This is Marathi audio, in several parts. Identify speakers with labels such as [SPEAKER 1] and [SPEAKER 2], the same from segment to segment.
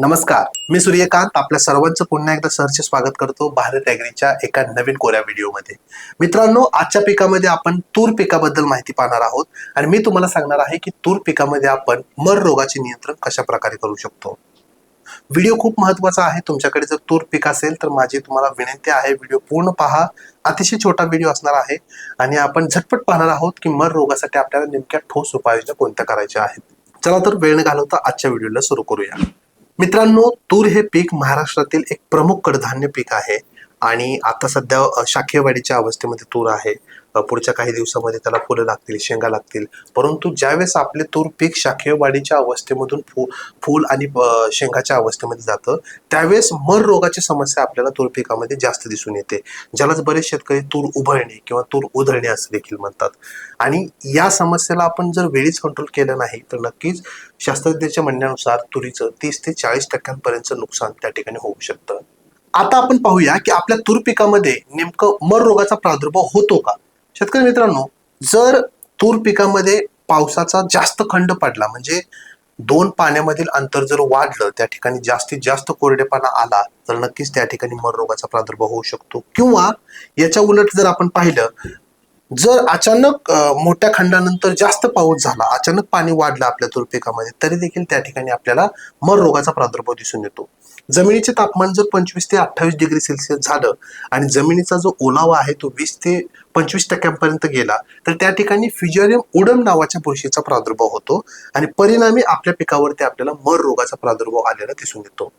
[SPEAKER 1] नमस्कार मी सूर्यकांत. आपल्या सर्वांचं पुन्हा एकदा सरचे स्वागत करतो भारत ॲग्रीच्या एका नवीन कोऱ्या व्हिडिओमध्ये. मित्रांनो आजच्या पिकामध्ये आपण तूर पिकाबद्दल माहिती पाहणार आहोत आणि मी तुम्हाला सांगणार आहे की तूर पिकामध्ये आपण मर रोगाचे नियंत्रण कशा प्रकारे करू शकतो. व्हिडिओ खूप महत्त्वाचा आहे. तुमच्याकडे जर तूर पीक असेल तर माझी तुम्हाला विनंती आहे व्हिडिओ पूर्ण पहा. अतिशय छोटा व्हिडिओ असणार आहे आणि आपण झटपट पाहणार आहोत की मर रोगासाठी आपल्याला नेमक्या ठोस उपाययोजना कोणत्या करायच्या आहेत. चला तर वेळ न घालवता आजच्या व्हिडिओला सुरू करूया. मित्रांनो तूर हे पीक महाराष्ट्रातील एक प्रमुख कडधान्य पीक आहे. आणि आता सध्या शाखेवाडीच्या अवस्थेमध्ये तूर आहे. पुढच्या काही दिवसामध्ये त्याला फुलं लागतील शेंगा लागतील. परंतु ज्यावेळेस आपले तूर पीक शाखीय वाढीच्या अवस्थेमधून फु फूल आणि शेंगाच्या अवस्थेमध्ये जातं त्यावेळेस मर रोगाची समस्या आपल्याला तूर पिकामध्ये जास्त दिसून येते. ज्यालाच बरेच शेतकरी तूर उभळणे किंवा तूर उधळणे असं देखील म्हणतात. आणि या समस्येला आपण जर वेळीच कंट्रोल केलं नाही तर नक्कीच शास्त्रज्ञांच्या म्हणण्यानुसार तुरीचं तीस ते चाळीस टक्क्यांपर्यंतचं नुकसान त्या ठिकाणी होऊ शकतं. आता आपण पाहूया की आपल्या तूर पिकामध्ये नेमकं मर रोगाचा प्रादुर्भाव होतो का? शेतकरी मित्रांनो जर तूर पिकामध्ये पावसाचा जास्त खंड पडला म्हणजे दोन पाण्यामधील अंतर जर वाढलं त्या ठिकाणी जास्तीत जास्त कोरडेपणा आला तर नक्कीच त्या ठिकाणी मर रोगाचा प्रादुर्भाव होऊ शकतो. किंवा याच्या उलट जर आपण पाहिलं जर अचानक मोठ्या खंडानंतर जास्त पाऊस झाला अचानक पाणी वाढलं आपल्या तुरपिकामध्ये तरी देखील त्या ठिकाणी आपल्याला मर रोगाचा प्रादुर्भाव दिसून येतो. जमिनीचे तापमान जर पंचवीस ते अठ्ठावीस डिग्री सेल्सिअस झालं आणि जमिनीचा जो ओलावा आहे तो वीस ते पंचवीस टक्क्यांपर्यंत गेला तर त्या ठिकाणी फ्युजरियम उडम नावाच्या बुरशीचा प्रादुर्भाव होतो आणि परिणामी आपल्या पिकावरती आपल्याला मर रोगाचा प्रादुर्भाव आलेला दिसून येतो.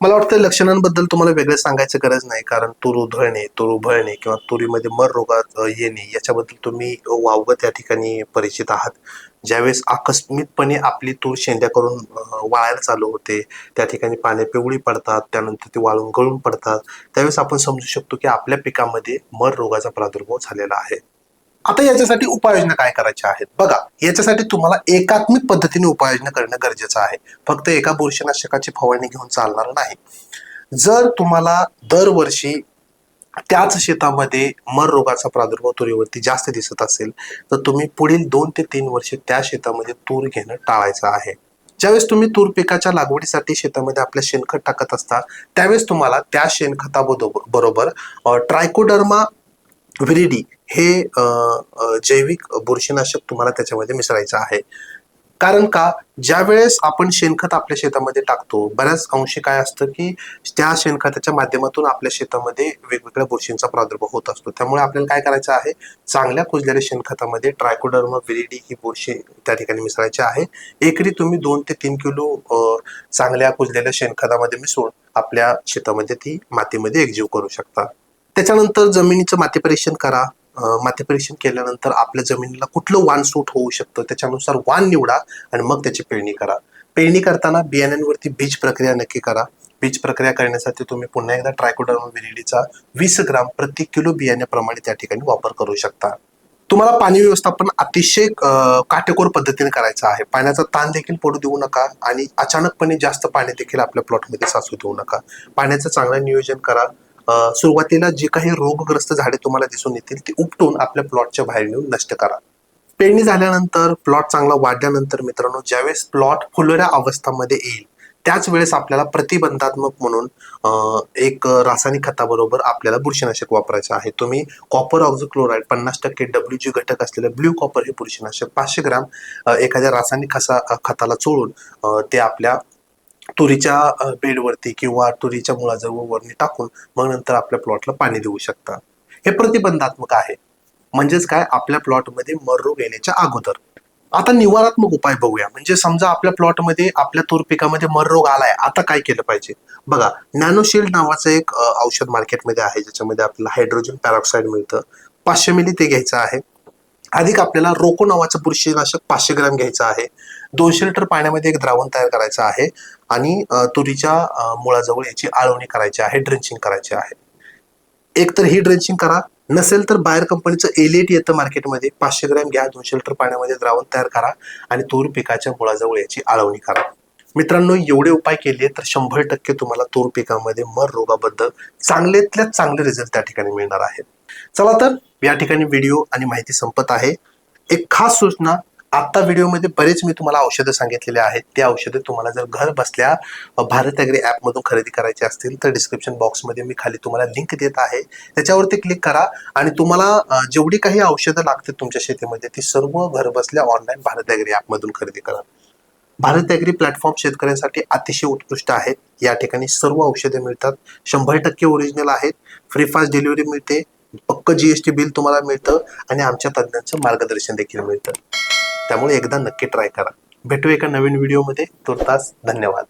[SPEAKER 1] मला वाटतं लक्षणांबद्दल तुम्हाला वेगळं सांगायचं गरज नाही कारण तूर उधळणे तूर उभळणे किंवा तुरीमध्ये मर रोगात येणे याच्याबद्दल तुम्ही वावग त्या ठिकाणी परिचित आहात. ज्यावेळेस आकस्मिकपणे आपली तूर शेंड्या करून वाळायला चालू होते त्या ठिकाणी पाने पिवळी पडतात त्यानंतर ती वाळून गळून पडतात त्यावेळेस आपण समजू शकतो की आपल्या पिकामध्ये मर रोगाचा प्रादुर्भाव झालेला आहे. आता याच्यासाठी उपाययोजना काय करायच्या आहेत? बघा याच्यासाठी तुम्हाला एकात्मिक पद्धतीने उपाययोजना करणं गरजेचं आहे. फक्त एका बुरशीनाशकाची फवारणी घेऊन चालणार नाही. जर तुम्हाला दरवर्षी त्याच शेतामध्ये मर रोगाचा प्रादुर्भाव तुरीवरती जास्त दिसत असेल तर तुम्ही पुढील दोन ते तीन वर्षे त्या शेतामध्ये तूर घेणं टाळायचं आहे. ज्यावेळेस तुम्ही तूर पिकाच्या लागवडीसाठी शेतामध्ये आपल्या शेणखत टाकत असता त्यावेळेस तुम्हाला त्या शेणखताबरोबर बरोबर ट्रायकोडर्मा व्हिरिडी हे जैविक बुरशीनाशक तुम्हाला त्याच्यामध्ये मिसळायचं आहे. कारण का? ज्या वेळेस आपण शेणखत आपल्या शेतामध्ये टाकतो बऱ्याच अंशी काय असतं की त्या शेणखताच्या माध्यमातून आपल्या शेतामध्ये वेगवेगळ्या बुरशींचा प्रादुर्भाव होत असतो. त्यामुळे आपल्याला काय करायचं आहे? चांगल्या कुजलेल्या शेणखतामध्ये ट्रायकोडर्म विरिडी ही बुरशी त्या ठिकाणी मिसळायची आहे. एकरी तुम्ही दोन ते तीन किलो चांगल्या कुजलेल्या शेणखतामध्ये मिसळून आपल्या शेतामध्ये ती मातीमध्ये एकजीव करू शकता. त्याच्यानंतर जमिनीचं माती परीक्षण करा. माती परीक्षण केल्यानंतर आपल्या जमिनीला कुठलं वाण सूट होऊ शकतं त्याच्यानुसार वाण निवडा आणि मग त्याची पेरणी करा. पेरणी करताना बियाण्यांवरती बीज प्रक्रिया नक्की करा. बीज प्रक्रिया करण्यासाठी तुम्ही पुन्हा एकदा ट्रायकोडर्मा विरिडीचा वीस ग्राम प्रति किलो बियाण्याप्रमाणे त्या ठिकाणी वापर करू शकता. तुम्हाला पाणी व्यवस्थापन अतिशय काटेकोर पद्धतीने करायचं आहे. पाण्याचा ताण देखील पडू देऊ नका आणि अचानकपणे जास्त पाणी देखील आपल्या प्लॉटमध्ये साचू देऊ नका. पाण्याचं चांगलं नियोजन करा. सुरुवातीला जी काही रोगग्रस्त झाडे तुम्हाला दिसून येतील ती उपटून आपल्या प्लॉटच्या बाहेर नेऊन नष्ट करा. पेरणी झाल्यानंतर प्लॉट चांगला वाढल्यानंतर मित्रांनो ज्यावेळेस प्लॉट फुलोऱ्या अवस्थामध्ये येईल त्याच वेळेस आपल्याला प्रतिबंधात्मक म्हणून एक रासायनिक खताबरोबर आपल्याला बुरशीनाशक वापरायचं आहे. तुम्ही कॉपर ऑक्झोक्लोराईड पन्नास टक्के डब्ल्यू जी घटक असलेलं ब्ल्यू कॉपर हे बुरशीनाशक पाचशे ग्राम एखाद्या रासायनिक खसा खताला चोळून ते आपल्या तुरीच्या बेडवरती किंवा तुरीच्या मुळाजवळ वरणी टाकून मग नंतर आपल्या प्लॉटला पाणी देऊ शकता. हे प्रतिबंधात्मक आहे. म्हणजेच काय? आपल्या प्लॉटमध्ये मर रोग येण्याच्या अगोदर. आता निवारात्मक उपाय बघूया. म्हणजे समजा आपल्या प्लॉटमध्ये आपल्या तूर पिकामध्ये मर रोग आलाय. आता काय केलं पाहिजे? बघा नॅनोशिल्ड नावाचं एक औषध मार्केटमध्ये आहे. ज्याच्यामध्ये आपल्याला हायड्रोजन पॅरॉक्साईड मिळतं. पाचशे मिली ते घ्यायचं आहे. अधिक आपल्याला रोको नावाचं बुरशीनाशक पाचशे ग्रॅम घ्यायचं आहे. दोनशे लिटर पाण्यामध्ये एक द्रावण तयार करायचं आहे आणि तुरीच्या मुळाजवळ याची आळवणी करायची आहे ड्रेंचिंग करायची आहे. एक तर ही ड्रेंचिंग करा नसेल तर बाहेर कंपनीचं एलिएट येतं मार्केटमध्ये पाचशे ग्रॅम घ्या दोनशे लिटर पाण्यामध्ये द्रावण तयार करा आणि तूर पिकाच्या मुळाजवळ याची आळवणी करा. मित्रांनो एवढे उपाय केले तर शंभर टक्के तुम्हाला तूर पिकामध्ये मर रोगाबद्दल चांगल्यातल्या चांगले रिझल्ट त्या ठिकाणी मिळणार आहेत. चला तर या ठिकाणी व्हिडिओ आणि माहिती संपत आहे. एक खास सूचना आत्ता व्हिडिओमध्ये बरेच मी तुम्हाला औषधं सांगितलेले आहेत. ते औषधं तुम्हाला जर घर बसल्या भारत ॲग्री ॲपमधून खरेदी करायची असतील तर डिस्क्रिप्शन बॉक्समध्ये मी खाली तुम्हाला लिंक देत आहे. त्याच्यावरती क्लिक करा आणि तुम्हाला जेवढी काही औषधं लागतील तुमच्या शेतीमध्ये ती सर्व घर बसल्या ऑनलाईन भारत ॲग्री ॲपमधून खरेदी करा. भारत ॲग्री प्लॅटफॉर्म शेतकऱ्यांसाठी अतिशय उत्कृष्ट आहेत. या ठिकाणी सर्व औषधे मिळतात. शंभर टक्के ओरिजिनल आहेत. फ्री फास्ट डिलिव्हरी मिळते. पक्क जीएसटी बिल तुम्हाला मिळतं आणि आमच्या तज्ज्ञांचं मार्गदर्शन देखील मिळतं. त्यामुळे एकदा नक्की ट्राय करा. भेटू एका नवीन व्हिडिओमध्ये तुर्तास धन्यवाद.